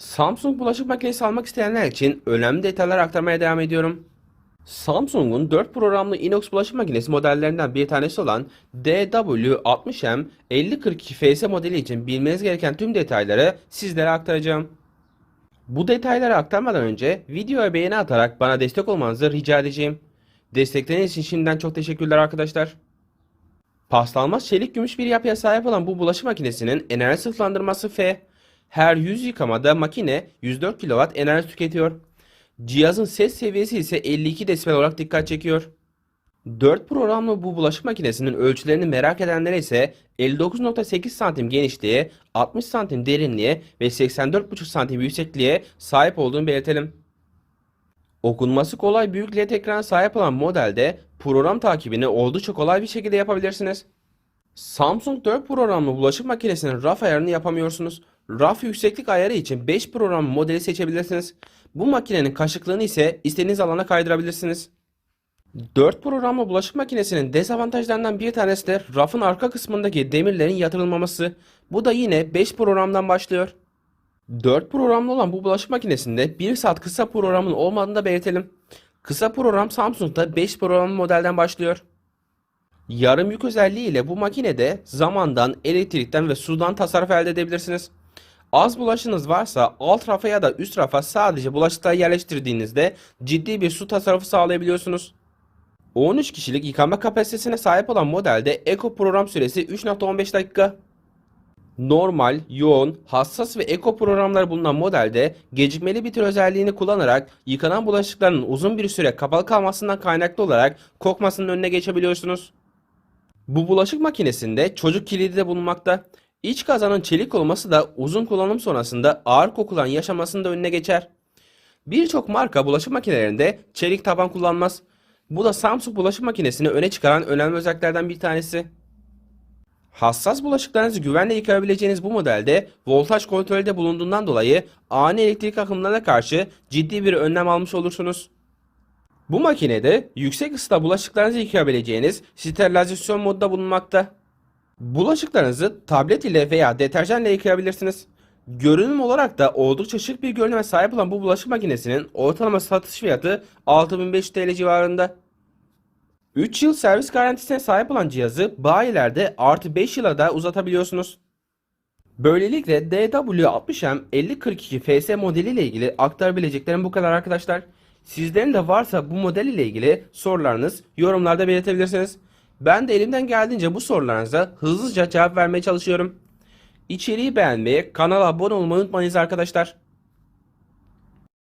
Samsung bulaşık makinesi almak isteyenler için önemli detaylar aktarmaya devam ediyorum. Samsung'un 4 programlı inox bulaşık makinesi modellerinden bir tanesi olan DW60M 5042 FS modeli için bilmeniz gereken tüm detayları sizlere aktaracağım. Bu detayları aktarmadan önce videoya beğeni atarak bana destek olmanızı rica edeceğim. Destekleriniz için şimdiden çok teşekkürler arkadaşlar. Paslanmaz çelik gümüş bir yapıya sahip olan bu bulaşık makinesinin enerji sınıflandırması F. Her 100 yıkamada makine 104 kW enerji tüketiyor. Cihazın ses seviyesi ise 52 desibel olarak dikkat çekiyor. 4 programlı bu bulaşık makinesinin ölçülerini merak edenlere ise 59.8 santim genişliğe, 60 santim derinliğe ve 84.5 santim yüksekliğe sahip olduğunu belirtelim. Okunması kolay büyük LED ekrana sahip olan modelde program takibini oldukça kolay bir şekilde yapabilirsiniz. Samsung 4 programlı bulaşık makinesinin raf ayarını yapamıyorsunuz. Raf yükseklik ayarı için 5 program modeli seçebilirsiniz. Bu makinenin kaşıklığını ise istediğiniz alana kaydırabilirsiniz. 4 programlı bulaşık makinesinin dezavantajlarından bir tanesi de rafın arka kısmındaki demirlerin yatırılmaması. Bu da yine 5 programdan başlıyor. 4 programlı olan bu bulaşık makinesinde 1 saat kısa programın olmadığını da belirtelim. Kısa program Samsung'da 5 programlı modelden başlıyor. Yarım yük özelliği ile bu makinede zamandan, elektrikten ve sudan tasarruf elde edebilirsiniz. Az bulaşığınız varsa alt rafa ya da üst rafa sadece bulaşıkları yerleştirdiğinizde ciddi bir su tasarrufu sağlayabiliyorsunuz. 13 kişilik yıkama kapasitesine sahip olan modelde Eco program süresi 3.15 dakika. Normal, yoğun, hassas ve eko programlar bulunan modelde gecikmeli bitir özelliğini kullanarak yıkanan bulaşıkların uzun bir süre kapalı kalmasından kaynaklı olarak kokmasının önüne geçebiliyorsunuz. Bu bulaşık makinesinde çocuk kilidi de bulunmakta. İç kazanın çelik olması da uzun kullanım sonrasında ağır kokulan yaşamasının da önüne geçer. Birçok marka bulaşık makinelerinde çelik taban kullanmaz. Bu da Samsung bulaşık makinesini öne çıkaran önemli özelliklerden bir tanesi. Hassas bulaşıklarınızı güvenle yıkayabileceğiniz bu modelde voltaj kontrolü de bulunduğundan dolayı ani elektrik akımlarına karşı ciddi bir önlem almış olursunuz. Bu makinede yüksek ısıda bulaşıklarınızı yıkayabileceğiniz sterilizasyon modu da bulunmakta. Bulaşıklarınızı tablet ile veya deterjanla yıkayabilirsiniz. Görünüm olarak da oldukça şık bir görünüme sahip olan bu bulaşık makinesinin ortalama satış fiyatı 6500 TL civarında. 3 yıl servis garantisine sahip olan cihazı bayilerde artı 5 yıla da uzatabiliyorsunuz. Böylelikle DW60M 5042 FS modeliyle ilgili aktarabileceklerim bu kadar arkadaşlar. Sizlerin de varsa bu model ile ilgili sorularınız yorumlarda belirtebilirsiniz. Ben de elimden geldiğince bu sorularınıza hızlıca cevap vermeye çalışıyorum. İçeriği beğenmeyi, kanala abone olmayı unutmayınız arkadaşlar.